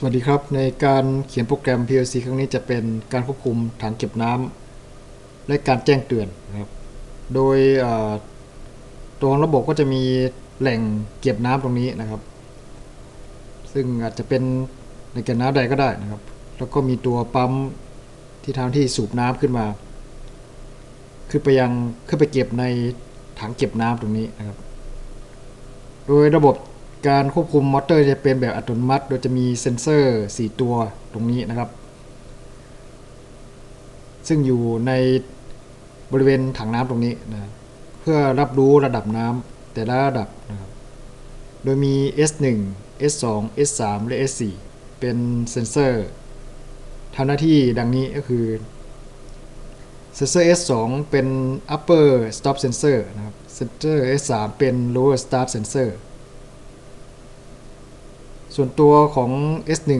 สวัสดีครับ ในการเขียนโปรแกรม PLC ครั้งนี้จะเป็นการควบคุมถังเก็บน้ำและการแจ้งเตือนนะครับโดยเอ่อตัวระบบก็จะมีแหล่งเก็บน้ำตรงนี้นะครับ ซึ่งอาจจะเป็นในแก่น้ำใดก็ได้นะครับ แล้วก็มีตัวปั๊มที่ทำที่สูบน้ำขึ้นมา ขึ้นไปยังขึ้นไปเก็บในถังเก็บน้ำตรงนี้นะครับ โดยระบบ การควบคุมมอเตอร์จะเป็นแบบอัตโนมัติ โดยจะมีเซ็นเซอร์ 4 ตัวตรงนี้นะครับ ซึ่งอยู่ในบริเวณถังน้ำตรงนี้นะเพื่อรับรู้ระดับน้ำแต่ละระดับนะครับโดยมี S1 S2 S3 และ S4 เป็นเซ็นเซอร์ทำหน้าที่ดังนี้ก็คือเซนเซอร์ S2 เป็น upper stop sensor นะครับ เซนเซอร์ S3 เป็น lower start sensor ส่วนตัวของ S1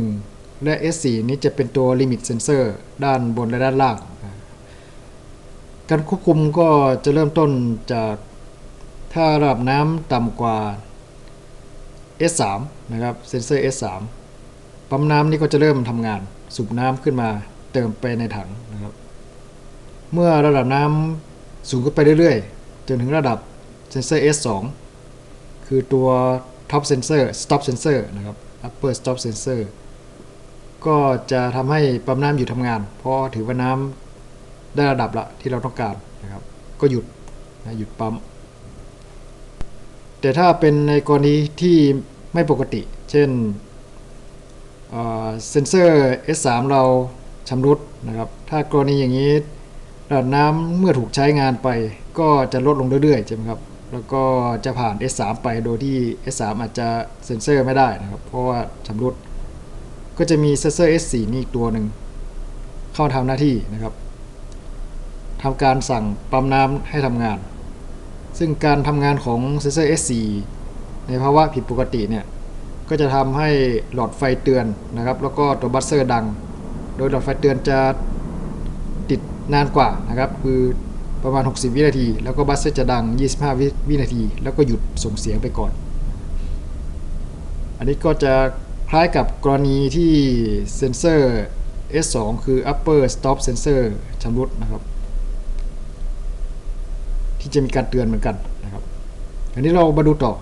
และ S4 นี้จะเป็นตัว limit sensor ด้านบนและด้านล่าง การควบคุมก็จะเริ่มต้นจากถ้าระดับน้ำต่ำกว่า S3 นะครับเซนเซอร์ S3 ปั๊มน้ำนี่ก็จะเริ่มทำงาน สูบน้ำขึ้นมาเติมไปในถังนะครับ เมื่อระดับน้ำสูงขึ้นไปเรื่อยๆ จนถึงระดับเซนเซอร์ S2 คือตัว top sensor stop sensor นะครับ upper stop sensor ก็จะทำให้ปั๊มน้ำหยุดทำงาน เพราะถือว่าน้ำได้ระดับละที่เราต้องการนะครับ ก็หยุดนะหยุดปั๊ม แต่ถ้าเป็นในกรณีที่ไม่ปกติ เช่นเซนเซอร์ S3 เราชำรุดนะครับ ถ้ากรณีอย่างนี้ระดับน้ำเมื่อถูกใช้งานไป ก็จะลดลงเรื่อยๆใช่ไหมครับ แล้วก็จะผ่าน S3 ไปโดยที่ S3 อาจจะเซ็นเซอร์ไม่ได้นะครับ เพราะว่าชำรุด ก็จะมีเซนเซอร์ S4 นี่อีกตัวหนึ่ง เข้าทำหน้าที่นะครับทำการสั่งปั๊มน้ำให้ทำงาน ซึ่งการทำงานของเซนเซอร์ S4 ในภาวะผิดปกติเนี่ย ก็จะทำให้หลอดไฟเตือนนะครับ แล้วก็ตัวบัสเซอร์ดัง โดยหลอดไฟเตือนจะติดนานกว่านะครับ คือ ประมาณ 60 วินาที แล้วก็บัสจะดัง 25วิวินาที แล้วก็หยุดส่งเสียงไปก่อน อันนี้ก็จะคล้ายกับกรณีที่เซนเซอร์ S2 คือ upper stop sensor ชำรุดนะครับ ที่จะมีการเตือนเหมือนกันนะครับ อันนี้เรามาดูต่อ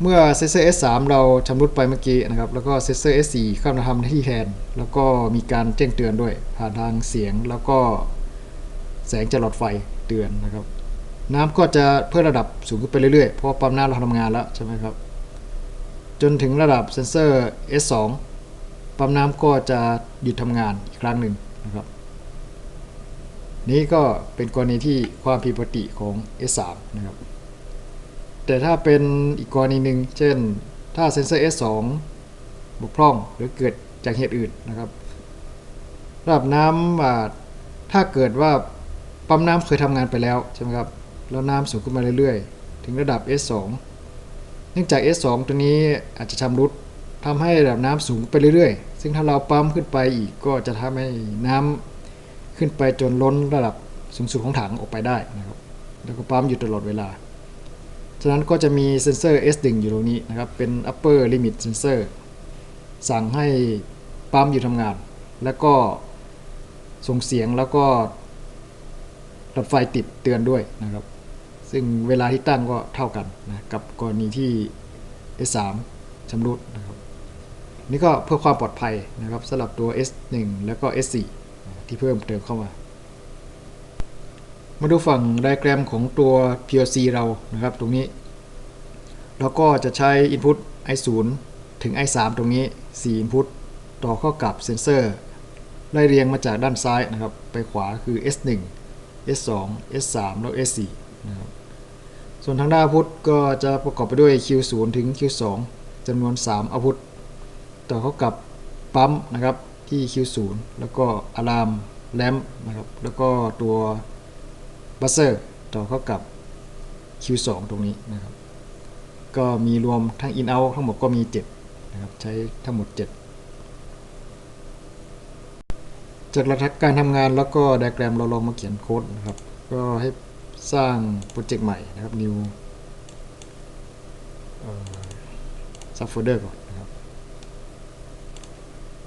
เมื่อเซนเซอร์ S3 เราชำรุดไปเมื่อกี้นะครับ แล้วก็เซนเซอร์ S4 เข้ามาทำหน้าที่แทน แล้วก็มีการแจ้งเตือนด้วยผ่านทางเสียงแล้วก็ แสงจากหลอดไฟเตือนนะครับ น้ำก็จะเพิ่มระดับสูงขึ้นไปเรื่อยๆ เพราะปั๊มน้ำเราทำงานแล้วใช่ไหมครับ จนถึงระดับเซนเซอร์ S2 ปั๊มน้ำก็จะหยุดทำงานอีกครั้งหนึ่งนะครับ นี้ก็เป็นกรณีที่ความผิดปกติของ S3 นะครับ แต่ถ้าเป็นอีกกรณีหนึ่งเช่น ถ้าเซนเซอร์ S2 บกพร่องหรือเกิดจากเหตุอื่นนะครับระดับน้ำถ้าเกิดว่า ปั๊มน้ำเคยทำงานไปแล้วใช่ไหมครับแล้วน้ำสูงขึ้นมาเรื่อยๆ ถึงระดับ S2 เนื่องจาก S2 ตัวนี้อาจจะชำรุดทำให้ระดับน้ำสูงไปเรื่อยๆ ซึ่งถ้าเราปั๊มขึ้นไปอีกก็จะทำให้น้ำขึ้นไปจนล้นระดับสูงสุดของถังออกไปได้นะครับ แล้วก็ปั๊มอยู่ตลอดเวลา ฉะนั้นก็จะมีเซนเซอร์ S1 อยู่ตรงนี้นะครับ เป็น upper limit sensor สั่งให้ปั๊มอยู่ทำงาน แล้วก็ส่งเสียงแล้วก็ หลอดไฟติดเตือนด้วยนะครับ ซึ่งเวลาที่ตั้งก็เท่ากันนะกับกรณีที่ S3 ชำรุดนะครับ นี่ก็เพื่อความปลอดภัยนะครับสำหรับตัว S1 แล้วก็ S4 ที่เพิ่มเติมเข้ามา มาดูฝั่งไดแกรมของตัว PLC เรานะครับตรงนี้เราก็จะใช้ Input I0 ถึง I3 ตรงนี้ 4 Input ต่อเข้ากับเซนเซอร์ไล่เรียงมาจากด้านซ้ายนะครับ ไปขวาคือ S1 S2 S3 แล้ว S4 นะครับส่วนทางด้านพุทก็จะประกอบไปด้วย Q0 ถึง Q2 จำนวน 3อาวุธต่อเข้ากับปั๊มนะครับที่ Q0 แล้วก็อะลามแลมนะครับแล้วก็ตัวบัสเซอร์ต่อเข้ากับ Q2 ตรงนี้นะครับ ก็มีรวมทั้ง in out ทั้งหมดก็มี 7 นะครับ ใช้ทั้งหมด 7 จากระดับการทำงานแล้วก็ไดอแกรมเราลองมาเขียนโค้ดนะครับ ก็ให้สร้างโปรเจกต์ใหม่นะครับ new subfolder ก่อนนะครับ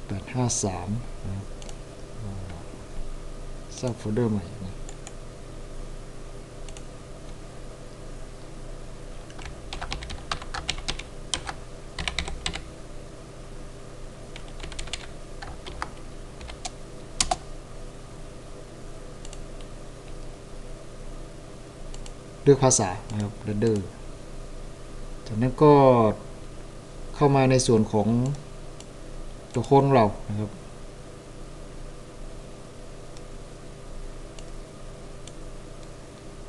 853นะครับ subfolder ใหม่นะ เลือกภาษานะครับ render จากนั้นก็เข้ามาในส่วนของตัวโค้ดของเรานะครับ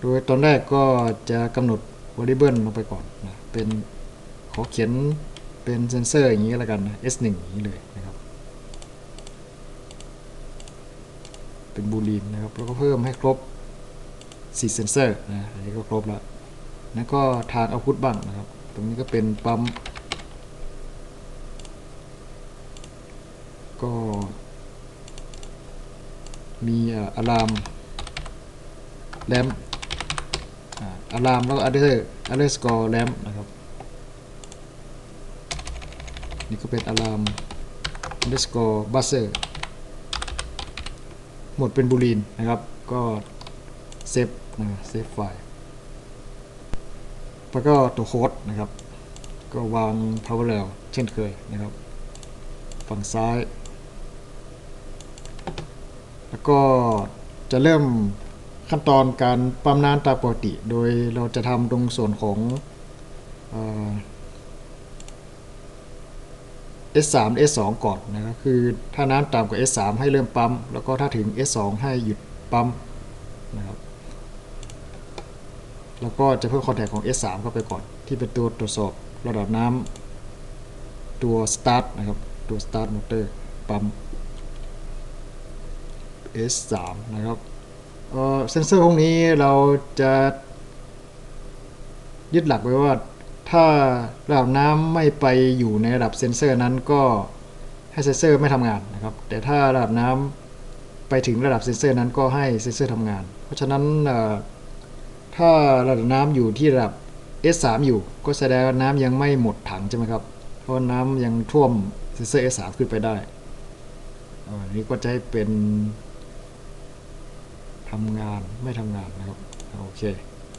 โดยตอนแรกก็จะกำหนด variable ลงไปก่อนนะเป็นขอเขียนเป็นเซนเซอร์อย่างนี้แล้วกันนะ S1 อย่างนี้เลยนะครับ เป็นบูลีนนะครับ แล้วก็เพิ่มให้ครบ 4เซนเซอร์นะอันนี้ก็ครบแล้วแล้วก็ทางเอาพุทบ้างนะครับ ตรงนี้ก็เป็นปั๊มก็มีอะลามแรมอะลามแล้วก็อัลเดอร์อัลเดอร์สกอร์แรมนะครับ นี่ก็เป็นอะลามอัลเดอร์สกอร์บัสเซอร์หมดเป็นบูลีนนะครับ ก็เซฟ นะเซฟไฟล์แล้วก็ตัวโค้ดนะครับ ก็วาง parallel เช่นเคยนะครับ ฝั่งซ้าย แล้วก็จะเริ่มขั้นตอนการปั๊มน้ำตามปกติ โดยเราจะทำตรงส่วนของอ S3 S2 ก่อนนะครับ คือถ้าน้ำต่ำกว่า S3 ให้เริ่มปั๊ม แล้วก็ถ้าถึง S2 ให้หยุดปั๊มนะครับ แล้วก็จะเพิ่มคอนแทคของ S3 เข้าไปก่อน ที่เป็นตัวตรวจสอบระดับน้ำตัว start นะครับ ตัว start motor ปั๊ม S3 นะครับเออเซนเซอร์พวกนี้เราจะยึดหลักไว้ว่าถ้าระดับน้ำไม่ไปอยู่ในระดับเซนเซอร์นั้นก็ให้เซนเซอร์ไม่ทำงานนะครับ แต่ถ้าระดับน้ำไปถึงระดับเซนเซอร์นั้นก็ให้เซนเซอร์ทำงาน เพราะฉะนั้นเถ้าระดับน้ำอยู่ที่ระดับ S3 อยู่ ก็แสดงว่าน้ำยังไม่หมดถังใช่ไหมครับ เพราะน้ำยังท่วมเซนเซอร์ S3 ขึ้นไปได้อันนี้ก็จะให้เป็นทำงานไม่ทำงานนะครับ โอเค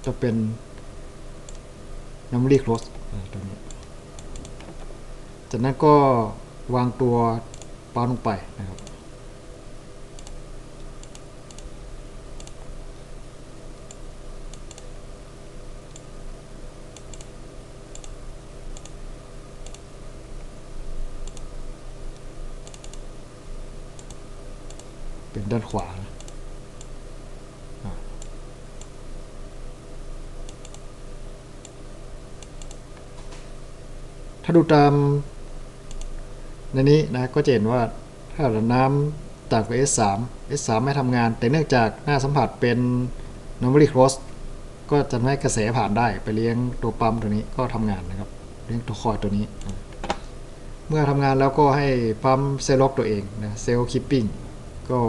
จะเป็น memory close อ่าตัวนี้ จากนั้นก็วางตัวปั๊มลงไปนะครับ ด้านขวานะถ้าดูตามในนี้นะก็จะเห็นว่าถ้าระน้ำต่ำกว่า S3 S3 ไม่ทำงาน แต่เนื่องจากหน้าสัมผัสเป็น normally close ก็จะให้กระแสผ่านได้ไปเลี้ยงตัวปั๊มตัวนี้ก็ทำงานนะครับ เลี้ยงตัวคอยตัวนี้ เมื่อทำงานแล้วก็ให้ปั๊มเซลล็อกตัวเองนะเซลล์คิปปิ้ง ก็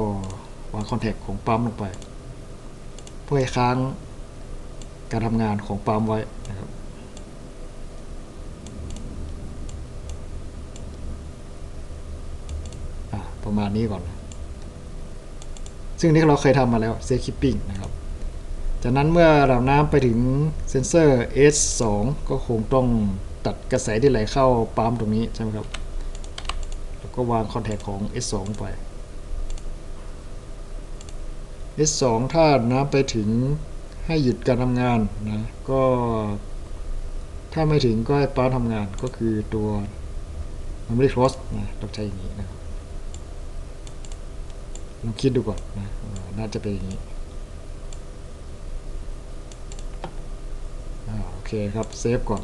วางคอนแทคของปั๊มลงไป เพื่อให้ค้างการทำงานของปั๊มไว้นะครับประมาณนี้ก่อน ซึ่งนี่เราเคยทำมาแล้วเซฟคิปปิ้งนะครับ จากนั้นเมื่อระดับน้ำไปถึงเซนเซอร์ S2 ก็คงต้องตัดกระแสที่ไหลเข้าปั๊มตรงนี้ใช่ไหมครับ แล้วก็วางคอนแทคของ S2 ไป S2 ถ้าน้ำไปถึงให้หยุดการทำงานนะก็ถ้าไม่ถึงก็ให้ปั๊มทำงานก็คือตัว memory close นะต้องใช้อย่างนี้นะครับลองคิดดูก่อนนะน่าจะเป็นอย่างนี้โอเคครับเซฟก่อน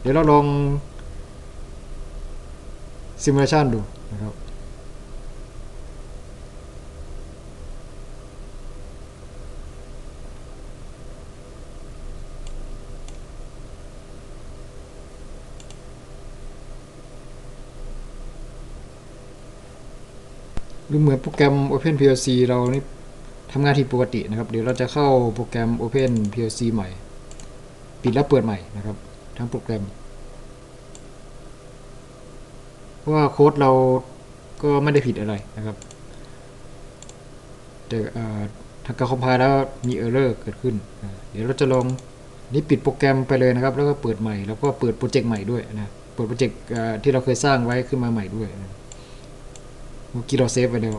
เดี๋ยวเราลอง simulation ดูนะครับ รือเหมือนโปรแกรม Open PLC เรานี่ทำงานที่ปกตินะครับ เดี๋ยวเราจะเข้าโปรแกรม Open PLC ใหม่ ปิดแล้วเปิดใหม่นะครับ ทั้งโปรแกรม เพราะว่าโค้ดเราก็ไม่ได้ผิดอะไรนะครับ แต่ทางการคอมไพล์แล้วมีเออร์เรอร์เกิดขึ้น เดี๋ยวเราจะลองนี่ปิดโปรแกรมไปเลยนะครับ แล้วก็เปิดใหม่ แล้วก็เปิดโปรเจกต์ใหม่ด้วยนะ เปิดโปรเจกต์ที่เราเคยสร้างไว้ขึ้นมาใหม่ด้วยนะ เมื่อกี้เราเซฟไว้แล้ว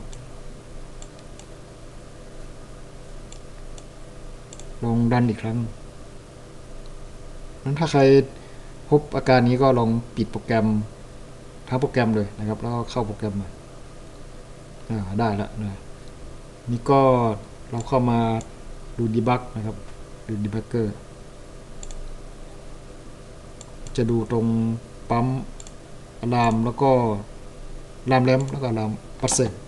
ลองดันอีกครั้งนั้นถ้าใครพบอาการนี้ก็ลองปิดโปรแกรมทั้งโปรแกรมเลยนะครับ แล้วก็เข้าโปรแกรมมาได้แล้วนะนี่ก็เราเข้ามาดูดีบักนะครับ ดูดีบักเกอร์ จะดูตรงปั๊มอะลามแล้วก็ ลามแรมแ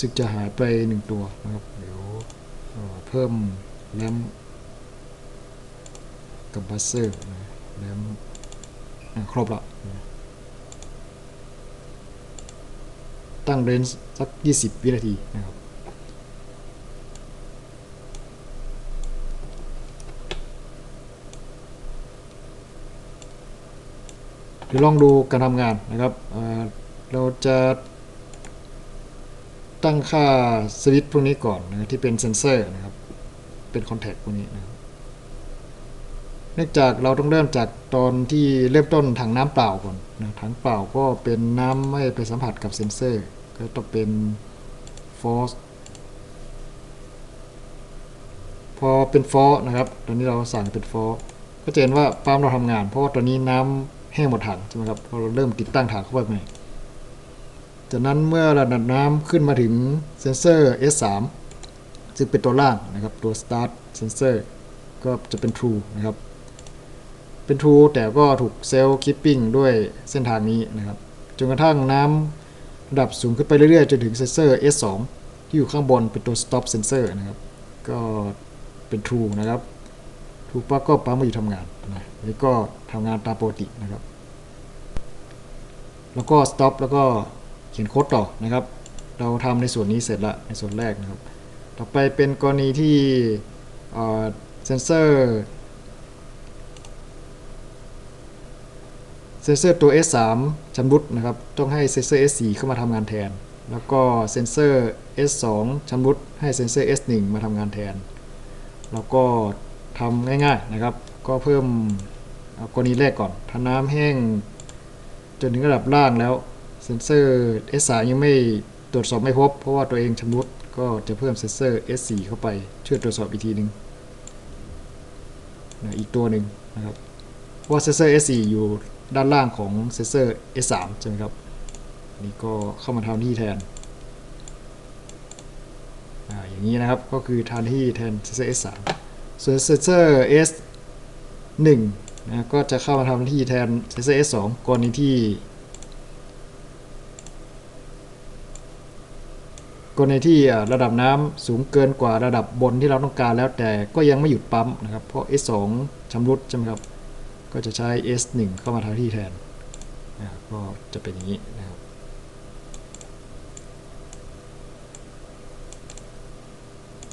สึกจะหายไปหนึ่งตัวนะครับ เดี๋ยวเเพิ่มแรมกับบัสเซอร์นะแรมอะครบละตั้งเรนจ์สัก 20 วินาทีนะครับเดี๋ยวลองดูการทำงานนะครับเเราจะ ตั้งค่าสวิตช์พวกนี้ก่อนนะที่เป็นเซนเซอร์นะครับ เป็นคอนแทคพวกนี้นะครับเนื่องจากเราต้องเริ่มจากตอนที่เริ่มต้นถังน้ำเปล่าก่อนนะถังเปล่าก็เป็นน้ำไม่ไปสัมผัสกับเซนเซอร์ ก็ต้องเป็นฟอสพอเป็นฟอสนะครับ ตอนนี้เราสั่งเป็นฟอสก็จะเห็นว่าปั๊มเราทำงาน เพราะว่าตอนนี้น้ำแห้งหมดถังใช่ไหมครับพอเราเริ่มติดตั้งถังเข้าไปใหม่ จากนั้นเมื่อระดับน้ำขึ้นมาถึงเซนเซอร์ S3 ซึ่งเป็นตัวล่างนะครับ ตัว start sensor ก็จะเป็น true นะครับ เป็น true แต่ก็ถูกเซลล์ keeping ด้วยเส้นทางนี้นะครับ จนกระทั่งน้ำระดับสูงขึ้นไปเรื่อยๆ จนถึงเซนเซอร์ S2 ที่อยู่ข้างบนเป็นตัว stop sensor นะครับ ก็เป็น true นะครับ true ปั๊บก็ปั๊มมาอยู่ทำงานนะนี่ก็ทำงานตามปกตินะครับ แล้วก็ stop แล้วก็ เขียนโค้ดต่อนะครับ เราทำในส่วนนี้เสร็จละในส่วนแรกนะครับ ต่อไปเป็นกรณีที่เซนเซอร์เซนเซอร์ตัว S3 ชำรุดนะครับ ต้องให้เซนเซอร์ S4 เข้ามาทำงานแทน แล้วก็เซนเซอร์ S2 ชำรุดให้เซนเซอร์ S1 มาทำงานแทน แล้วก็ทำง่ายๆนะครับ ก็เพิ่มเอากรณีแรกก่อนถ้าน้ำแห้งจนถึงระดับล่างแล้ว เซนเซอร์ S3 ยังไม่ตรวจสอบไม่พบ เพราะว่าตัวเองชำรุดก็จะเพิ่มเซนเซอร์ S4 เข้าไปช่วยตรวจสอบอีกทีหนึ่งนะอีกตัวหนึ่งนะครับเพราะว่าเซนเซอร์ S4 อยู่ด้านล่างของเซนเซอร์ S3 ใช่ไหมครับนี่ก็เข้ามาทำหน้าที่แทนอ่าอย่างนี้นะครับก็คือทำหน้าที่แทนเซนเซอร์ S3 ส่วนเซนเซอร์ S1 นะก็จะเข้ามาทำหน้าที่แทนเซนเซอร์ S2 กรณีที่ กรณีที่ระดับน้ำสูงเกินกว่าระดับบนที่เราต้องการแล้วแต่ก็ยังไม่หยุดปั๊มนะครับ เพราะ S2 ชำรุดใช่ไหมครับ ก็จะใช้ S1 เข้ามาทำหน้าที่แทนนะก็จะเป็นอย่างนี้นะครับ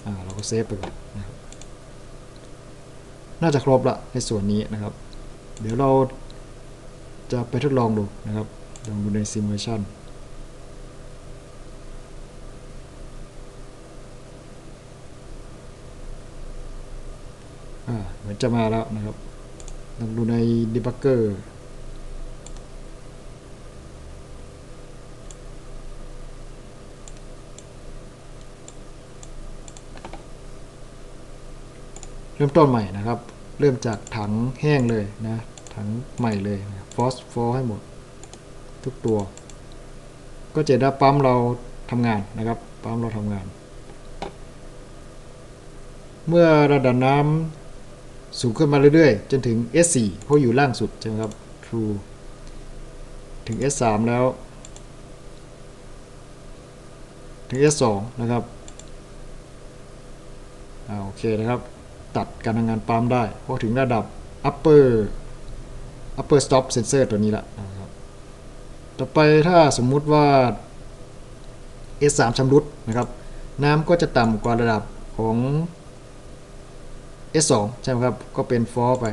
อ่าเราก็เซฟไปก่อนนะครับน่าจะครบละในส่วนนี้นะครับ เดี๋ยวเราจะไปทดลองดูนะครับลองดูใน simulation อ่าเหมือน จะมาแล้วนะครับลองดูใน debugger เริ่มต้นใหม่นะครับ เริ่มจากถังแห้งเลยนะ ถังใหม่เลยฟอสฟอร์ให้หมด ทุกตัว ก็จะได้ปั๊มเราทำงานนะครับ ปั๊มเราทำงาน เมื่อระดับน้ำ สูงขึ้นมาเรื่อยๆ จนถึง S4 เพราะอยู่ล่างสุดใช่ไหมครับ True ถึง S3 แล้ว ถึง S2 นะครับอ่าโอเคนะครับ ตัดการทำงานปั๊มได้ เพอถึงระดับ upper upper stop sensor ตัวนี้ละนะครับ ต่อไปถ้าสมมุติว่า S3 ชำรุดนะครับ น้ำก็จะต่ำกว่าระดับของ S2 ใช่ไหมครับ ก็เป็นฟอไป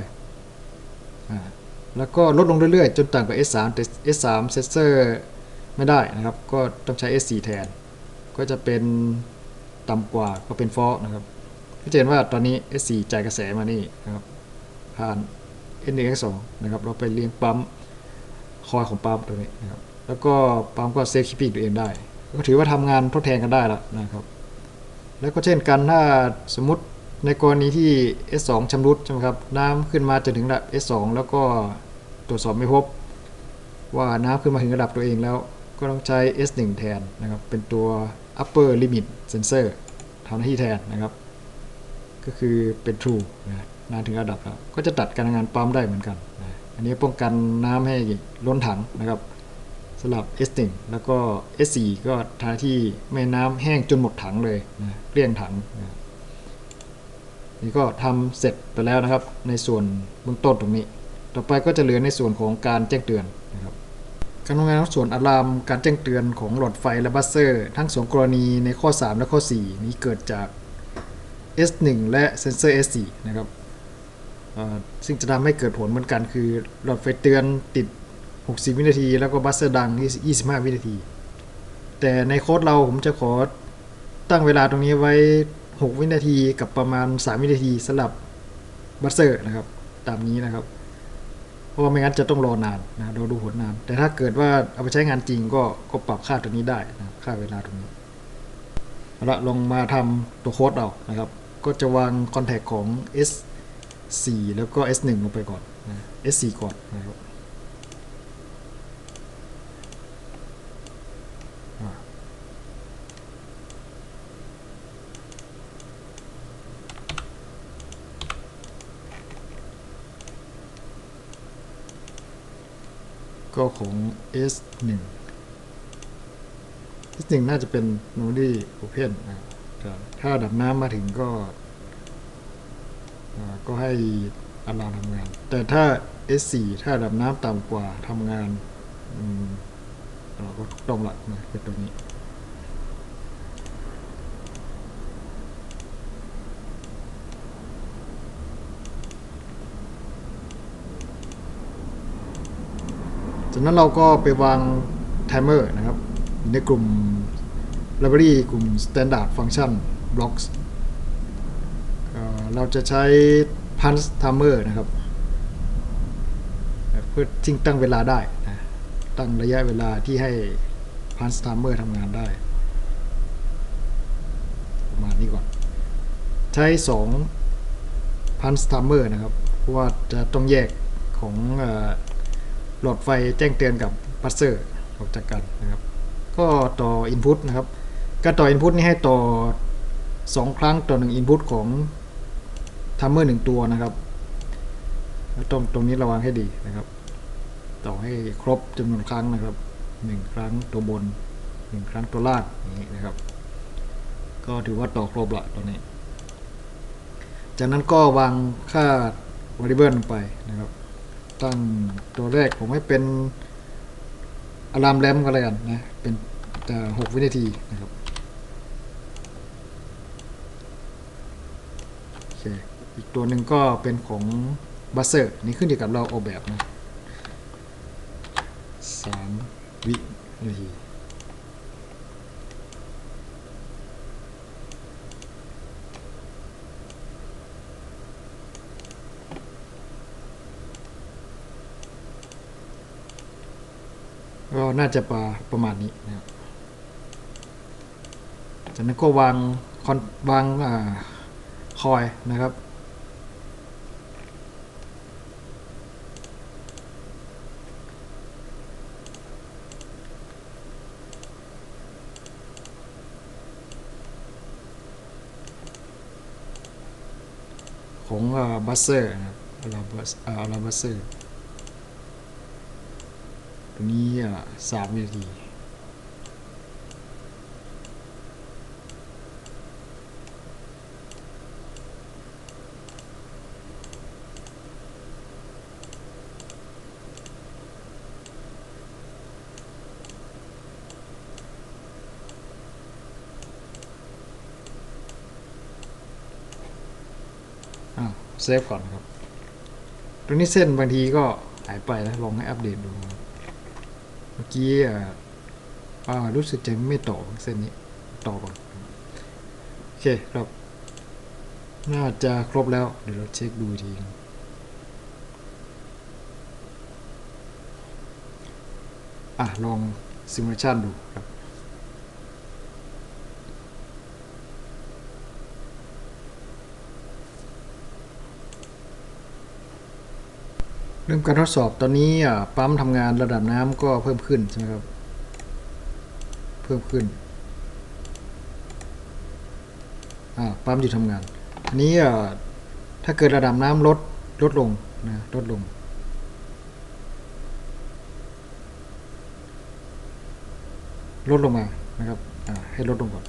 อ่าแล้วก็ลดลงเรื่อยๆ จนต่ำกว่า S3 แต่ S3 เซนเซอร์ไม่ได้นะครับ ก็ต้องใช้ S4 แทน ก็จะเป็นต่ำกว่าก็เป็นฟอนะครับก็จะเห็นว่าตอนนี้ S4 จ่ายกระแสมานี่นะครับผ่าน NX2 นะครับ เราไปเลี้ยงปั๊มคอยของปั๊มตัวนี้นะครับ แล้วก็ปั๊มก็เซฟคิปปิ้งตัวเองได้ ก็ถือว่าทำงานทดแทนกันได้แล้วนะครับ แล้วก็เช่นกันถ้าสมมติ ในกรณีที่ S2 ชำรุดใช่ไหมครับ น้ำขึ้นมาจนถึงระดับ S2 แล้วก็ตรวจสอบไม่พบ ว่าน้ำขึ้นมาถึงระดับตัวเองแล้ว ก็ต้องใช้ S1 แทนนะครับ เป็นตัว upper limit sensor ทำหน้าที่แทนนะครับ ก็คือเป็น true นะน้ำถึงระดับแล้ว ก็จะตัดการทำงานปั๊มได้เหมือนกันนะอันนี้ป้องกันน้ำให้ล้นถังนะครับสำหรับ S1 แล้วก็ S4 ก็ทำหน้าที่ไม่น้ำแห้งจนหมดถังเลยนะเกลี้ยงถังนะ นี่ก็ทำเสร็จไปแล้วนะครับ ในส่วนเบื้องต้นตรงนี้ ต่อไปก็จะเหลือในส่วนของการแจ้งเตือนนะครับการทำงานของส่วนอะลามการแจ้งเตือนของหลอดไฟและบัสเซอร์ ทั้งสองกรณีในข้อ 3 และข้อ 4 นี้เกิดจาก S1 และเซนเซอร์ S4 นะครับซึ่งจะทำให้เกิดผลเหมือนกันคือหลอดไฟเตือนติด 60 วินาที แล้วก็บัสเซอร์ดังที่ 25 วินาที แต่ในโค้ดเราผมจะขอตั้งเวลาตรงนี้ไว้ 6 วินาทีกับประมาณ 3 วินาทีสำหรับบัสเซอร์นะครับ ตามนี้นะครับ เพราะว่าไม่งั้นจะต้องรอนานนะเราดูผลนาน แต่ถ้าเกิดว่าเอาไปใช้งานจริงก็ก็ปรับค่าตัวนี้ได้นะค่าเวลาตรงนี้เอาละลงมาทำตัวโค้ดเอานะครับ ก็จะวางคอนแทคของ S4 แล้วก็ S1 ลงไปก่อนนะ S4 ก่อนนะครับ ก็ของ S1 S1 น่าจะเป็น Nody Open นะครับถ้าดับน้ำมาถึงก็อ่าก็ให้อารามทำงาน แต่ถ้า S4 ถ้าระดับน้ำต่ำกว่าทำงานอืมเราก็ถูกต้องละนะเป็นตัวนี้ จากนั้นเราก็ไปวางไทม์เมอร์นะครับอยู่ในกลุ่ม library กลุ่ม standard function blocks เอ่อเราจะใช้ punch timer นะครับ เพื่อทิ้งตั้งเวลาได้นะตั้งระยะเวลาที่ให้ punch timer ทำงานได้ ประมาณนี้ก่อน ใช้ 2 punch timer นะครับ เพราะว่าจะต้องแยกของ หลอดไฟแจ้งเตือนกับปัสเซอร์ออกจากกันนะครับ ก็ต่อ input นะครับการต่อ input นี่ให้ต่อ 2 ครั้งต่อ 1 input ของทัมเมอร์หนึ่งตัวนะครับแล้วตรงตรงนี้ระวังให้ดีนะครับ ต่อให้ครบจำนวนครั้งนะครับหนึ่งครั้งตัวบนหนึ่งครั้งตัวล่างอย่างนี้นะครับ ก็ถือว่าต่อครบละตัวนี้ จากนั้นก็วางค่า variable ลงไปนะครับ ตั้งตัวแรกผมให้เป็นอะลามแรมก็แล้วกันนะ เป็นแต่หกวินาทีนะครับโอเคอีกตัวหนึ่งก็เป็นของบัสเซอร์นี่ขึ้นอยู่กับเราออกแบบนะสามวินาที ก็น่าจะประประมาณนี้นะครับจากนั้นก็วางคอนวางอ่าคอยนะครับของบัสเซอร์นะครับอาราบัสอาราบัสเซอร์ นี้อ่สามนาทีเซฟก่อนครับ ตรงนี้เส้นบางทีก็หายไปนะ ลองให้อัปเดตดู เมื่อกี้อ่ารู้สึกจะไม่ต่อเส้นนี้ต่อก่อนโอเคครับ น่าจะครบแล้ว เดี๋ยวเราเช็คดูทีอะลองซิมูเลชันดูครับ เรื่องการทดสอบตอนนี้ปั๊มทำงานระดับน้ำก็เพิ่มขึ้นใช่ไหมครับ เพิ่มขึ้นปั๊มอยู่ทำงาน อันนี้ถ้าเกิดระดับน้ำลดลดลงนะลดลง ลดลงมานะครับให้ลดลงก่อน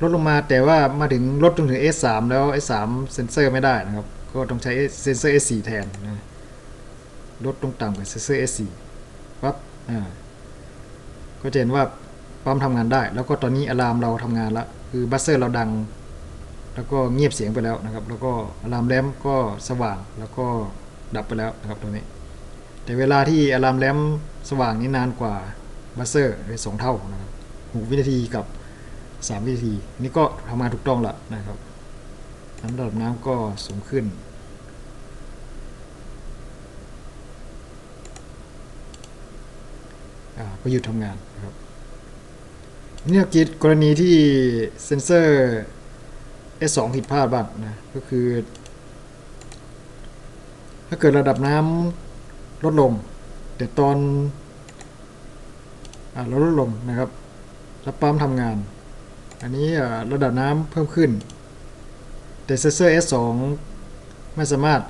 ลดลงมาแต่ว่ามาถึงลดจนถึง S3 แล้ว S3 เซนเซอร์ไม่ได้นะครับ ก็ต้องใช้เซนเซอร์ S4 แทนนะลดลงต่ำกว่าเซนเซอร์ S4 ปั๊บอ่าก็จะเห็นว่าปั๊มทำงานได้ แล้วก็ตอนนี้อะลามเราทำงานล้วคือบัสเซอร์เราดัง แล้วก็เงียบเสียงไปแล้วนะครับ แล้วก็อะลามแรมก็สว่างแล้วก็ดับไปแล้วนะครับตรงนี้ แต่เวลาที่อะลามแรมสว่างนี่นานกว่าบัสเซอร์เลยสองเท่านะครับหกวินาทีกับสามวินาที นี่ก็ทำงานถูกต้องละนะครับ น้ำระดับน้ำก็สูงขึ้นอ่าก็หยุดทำงานครับเนี่ยกิจกรณีที่เซนเซอร์ S2 ผิดพลาดบ้างนะ ก็คือ ถ้าเกิดระดับน้ำลดลง แต่ตอนอ่าเราลดลงนะครับ แล้วปั๊มทำงาน อันนี้อ่าระดับน้ำเพิ่มขึ้น แต่เซนเซอร์ S2 ไม่สามารถ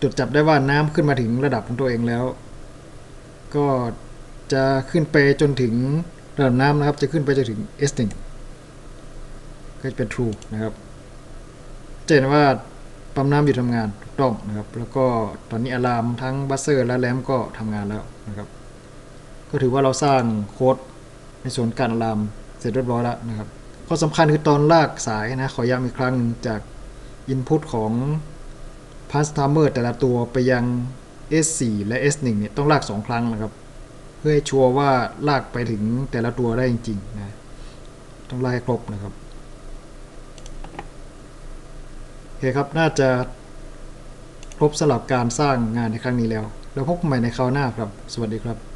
ตรวจจับได้ว่าน้ำขึ้นมาถึงระดับของตัวเองแล้ว ก็จะขึ้นไปจนถึงระดับน้ำนะครับ จะขึ้นไปจนถึง S1 ก็จะเป็น true นะครับจะเห็นว่าปั๊มน้ำอยู่ทำงานถูกต้องนะครับ แล้วก็ตอนนี้อะลามทั้งบัสเซอร์และแรมก็ทำงานแล้วนะครับ ก็ถือว่าเราสร้างโค้ดในส่วนการอะลามเสร็จเรียบร้อยแล้วนะครับ ข้อสำคัญคือตอนลากสายนะ ขอย้ำอีกครั้งหนึ่งจาก Input ของ Pass Timer แต่ละตัวไปยัง S4 และ S1 เนี่ยต้องลาก 2 ครั้งนะครับ เพื่อให้ชัวร์ว่าลากไปถึงแต่ละตัวได้จริงๆนะต้องลากให้ครบนะครับโอเคครับน่าจะครบสำหรับการสร้างงานในครั้งนี้แล้ว แล้วพบกันใหม่ในคราวหน้าครับ สวัสดีครับ